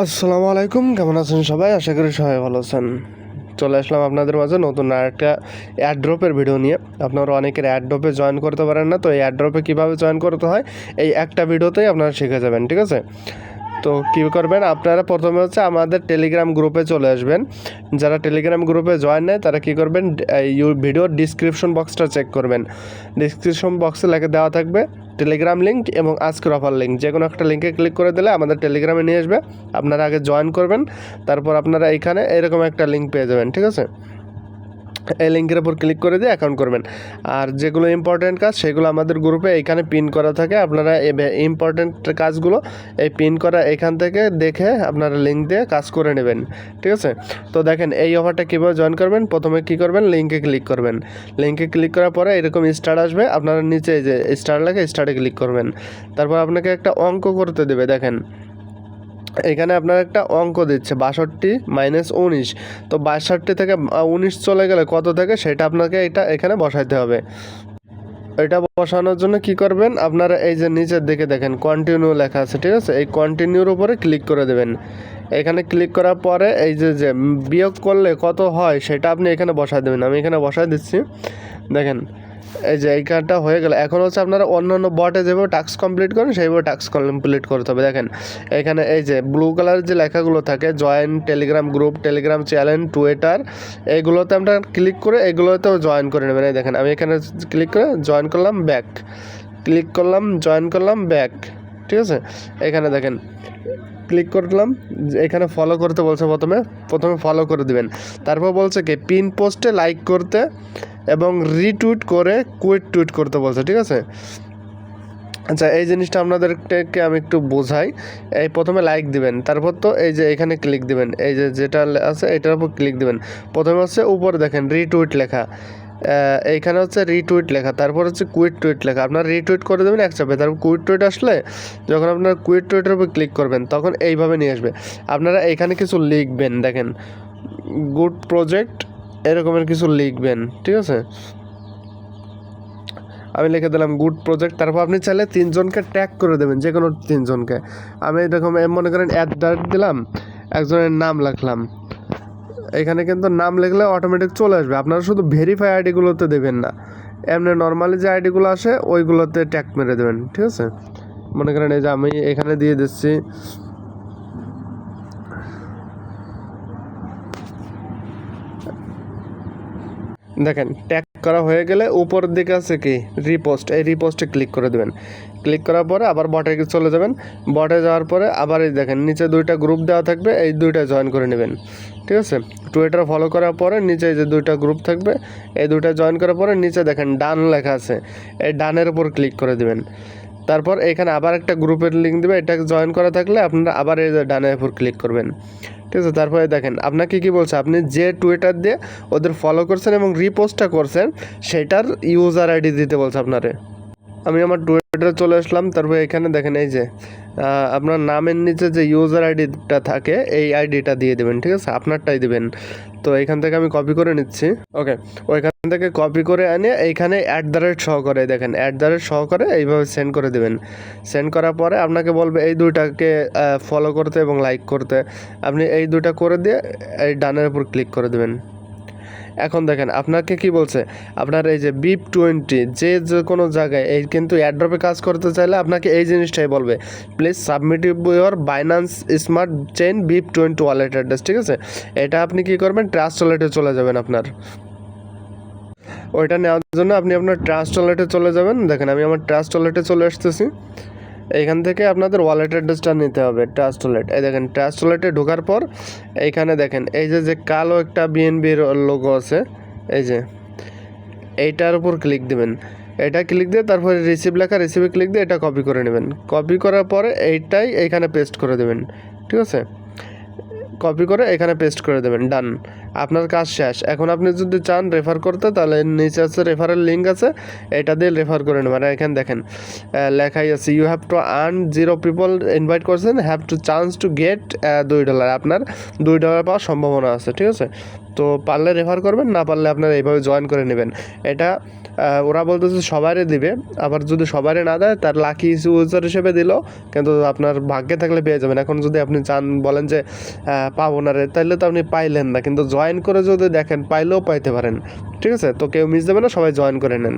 আসসালামু আলাইকুম, কেমন আছেন সবাই? আশা করি সবাই ভালো আছেন। চলে আসলাম আপনাদের মাঝে নতুন একটা অ্যাড্রপের ভিডিও নিয়ে। আপনারা অনেকের অ্যাড্রপে জয়েন করতে পারেন না, তো এই অ্যাড্রপে কীভাবে জয়েন করতে হয়, এই একটা ভিডিওতেই আপনারা শিখে যাবেন, ঠিক আছে? তো কী করবেন? আপনারা প্রথমে হচ্ছে আমাদের টেলিগ্রাম গ্রুপে চলে আসবেন। যারা টেলিগ্রাম গ্রুপে জয়েন নেয় তারা কী করবেন? ভিডিওর ডিসক্রিপশন বক্সটা চেক করবেন। ডিসক্রিপশন বক্সে লেখা দেওয়া থাকবে টেলিগ্রাম লিঙ্ক এবং আজকের অফার লিঙ্ক যে কোনো একটা লিঙ্কে ক্লিক করে দিলে আমাদের টেলিগ্রামে নিয়ে আসবে। আপনারা আগে জয়েন করবেন, তারপর আপনারা এইখানে এরকম একটা লিঙ্ক পেয়ে যাবেন, ঠিক আছে? এই লিঙ্কের উপর ক্লিক করে দিয়ে অ্যাকাউন্ট করবেন। আর যেগুলো ইম্পর্ট্যান্ট কাজ, সেগুলো আমাদের গ্রুপে এইখানে পিন করা থাকে। আপনারা ইম্পর্ট্যান্ট কাজগুলো এই পিন করা এখান থেকে দেখে আপনারা লিঙ্ক দিয়ে কাজ করে নেবেন। ঠিক আছে? তো দেখেন, এই অফারটা কীভাবে জয়েন করবেন? প্রথমে কী করবেন? লিঙ্কে ক্লিক করবেন। লিঙ্কে ক্লিক করার পরে এরকম স্টার আসবে। আপনারা নিচে যে স্টার লাগে স্টার্টে ক্লিক করবেন। তারপর আপনাকে একটা অঙ্ক করতে দেবে, দেখেন। এখানে আপনার একটা অঙ্ক দিচ্ছে, বাষট্টি মাইনাস উনিশ। তো বাষট্টি থেকে উনিশ চলে গেলে কত থাকে? সেটা আপনাকে এটা এখানে বসাইতে হবে। এটা বসানোর জন্য কি করবেন? আপনারা এই যে নিচের দিকে দেখেন কন্টিনিউ লেখা আছে, ঠিক আছে? এই কন্টিনিউর উপরে ক্লিক করে দেবেন। এখানে ক্লিক করার পরে এই যে যে বিয়োগ করলে কত হয়, সেটা আপনি এখানে বসাই দেবেন। আমি এখানে বসাই দিচ্ছি। দেখেন এই যে হয়ে গেল। এখন হচ্ছে আপনারা অন্য অন্য বটে যেভাবে টাস্ক কমপ্লিট করেন, সেইভাবে টাস্ক কমপ্লিট করতে হবে। দেখেন, এখানে এই যে ব্লু কালারের যে লেখাগুলো থাকে join Telegram group Telegram channel Twitter এইগুলোতে আমরা ক্লিক করে এগুলোতেও জয়েন করে নেবেন। এই দেখেন, আমি এখানে ক্লিক করে জয়েন করলাম ব্যাক ক্লিক করলাম জয়েন করলাম ব্যাক ঠিক আছে? এখানে দেখেন ক্লিক করলাম এখানে ফলো করতে বলছে প্রথমে প্রথমে ফলো করে দিবেন। তারপর বলছে কি পিন পোস্টে লাইক করতে এবং রিটুইট করে কুইট টুইট করতে বলছে, ঠিক আছে? আচ্ছা এই জিনিসটা আপনাদেরকে আমি একটু বোঝাই। এই প্রথমে লাইক দিবেন, তারপর তো এই যে এখানে ক্লিক দিবেন, এই যে যেটা আছে এটার উপর ক্লিক দিবেন। প্রথমে হচ্ছে উপরে দেখেন রিটুইট লেখা। এইখানে হচ্ছে রিটুইট লেখা, তারপর হচ্ছে কুইট টুইট লেখা। আপনার রিটুইট করে দেবেন এক চাপে তারপর কুইট টুইট আসলে যখন আপনার কুইট টুইটের উপর ক্লিক করবেন, তখন এইভাবে নিয়ে আসবে। আপনারা এইখানে কিছু লিখবেন, দেখেন গুড প্রজেক্ট এরকমের কিছু লিখবেন, ঠিক আছে? আমি লিখে দিলাম গুড প্রজেক্ট তারপর আপনি চাইলে তিনজনকে ট্যাগ করে দেবেন যে কোনো তিনজনকে। আমি এরকম মনে করেন অ্যাড দিলাম, একজনের নাম লিখলাম। এখানে কিন্তু নাম লিখলে অটোমেটিক চলে আসবে। আপনারা শুধু ভেরিফাই আইডিগুলোতে দেবেন না। এমনি নর্মালি যে আইডিগুলো আসে, ওইগুলোতে ট্যাক মেরে দেবেন, ঠিক আছে? মনে করেন এই যে আমি এখানে দিয়ে দিচ্ছি। দেখেন ট্যাগ করা হয়ে গেলে উপর দিকে আছে কি? রিপোস্ট এই রিপোস্টে ক্লিক করে দেবেন। ক্লিক করার পরে আবার বটে চলে যাবেন। বটে যাওয়ার পরে আবার এই দেখেন, নিচে দুইটা গ্রুপ দেওয়া থাকবে, এই দুইটা জয়েন করে নেবেন। ঠিক আছে? টুইটার ফলো করার পরে নিচে যে দুইটা গ্রুপ থাকবে, এই দুইটা জয়েন করার পরে নিচে দেখেন ডান লেখা আছে। এই ডানের উপর ক্লিক করে দেবেন। তারপর এখানে আবার একটা গ্রুপের লিঙ্ক দেবে, এটা জয়েন করা থাকলে আপনারা আবার এই ডানে উপর ক্লিক করবেন। ঠিক আছে, তারপরে দেখেন, আপনাকে কি বলছে? আপনি যে টুইটার দিয়ে ওদের ফলো করছেন এবং রিপোস্টটা করছেন, সেটার ইউজার আইডি দিতে বলছে আপনারে। আমি আমার টুইটারে চলে আসলাম, তারপরে এখানে দেখেন, এই যে আপনার নামের নিচে যে ইউজার আইডিটা থাকে, এই আইডিটা দিয়ে দেবেন, ঠিক আছে? আপনারটাই দেবেন। তো এখান থেকে আমি কপি করে নিচ্ছি। ওকে ওইখান থেকে কপি করে এনে এইখানে অ্যাট দ্য রেট সহকারে দেখেন অ্যাট দ্য রেট সহকারে এইভাবে সেন্ড করে দেবেন। সেন্ড করার পরে আপনাকে বলবে এই দুইটাকে ফলো করতে এবং লাইক করতে। আপনি এই দুইটা করে দিয়ে এই ডানের উপর ক্লিক করে দেবেন। এখন দেখেন, আপনাকে কি বলছে? আপনার এই যে বিপ টোয়েন্টি যে যে কোনো জায়গায় এই কিন্তু অ্যাড্রপে কাজ করতে চাইলে আপনাকে এই জিনিসটাই বলবে। Please submit your Binance smart chain BEP twenty wallet address ঠিক আছে? এটা আপনি কি করবেন? ট্রাস্ট ওয়ালেটে চলে যাবেন আপনার। ওইটা নেওয়ার জন্য আপনি আপনার ট্রাস্ট ওয়ালেটে চলে যাবেন। দেখেন, আমি আমার ট্রাস্ট ওয়ালেটে চলে আসতেছি। এইখান থেকে আপনাদের ওয়ালেট অ্যাড্রেসটা নিতে হবে ট্রাস্ট ওয়ালেট এই দেখেন ট্রাস্ট ওয়ালেটে ঢোকার পর এইখানে দেখেন, এই যে যে কালো একটা বিএনবির লোগো আছে, এই যে, এইটার উপর ক্লিক দেবেন। এটা ক্লিক দিয়ে তারপরে রিসিভ লেখা রিসিভে ক্লিক দিয়ে এটা কপি করে নেবেন। কপি করার পরে এইটাই এইখানে পেস্ট করে দেবেন, ঠিক আছে? কপি করে এখানে পেস্ট করে দেবেন ডান আপনার কাজ শেষ। এখন আপনি যদি চান রেফার করতে, তাহলে নিচে আছে রেফারের লিঙ্ক আছে, এটা দিয়ে রেফার করে নেবেন। এখানে দেখেন লেখাই আছে you have to earn zero people invite করছেন have to chance to get দুই ডলার আপনার দুই ডলার পাওয়ার সম্ভাবনা আছে, ঠিক আছে? তো পারলে রেফার করবেন, না পারলে আপনারা এইভাবে জয়েন করে নেবেন। এটা ওরা বলতেছে সবারই দিবে, আবার যদি সবারই না দেয়, তার লাকি ইউজার হিসেবে দিল, কিন্তু আপনার ভাগ্যে থাকলে পেয়ে যাবেন। এখন যদি আপনি চান, বলেন যে পাবো না রে তাহলে তো আপনি পাইলেন না। কিন্তু জয়েন করে যদি দেখেন, পাইলেও পাইতে পারেন। ঠিক আছে? তো কেউ মিস দেবে না, সবাই জয়েন করে নেন।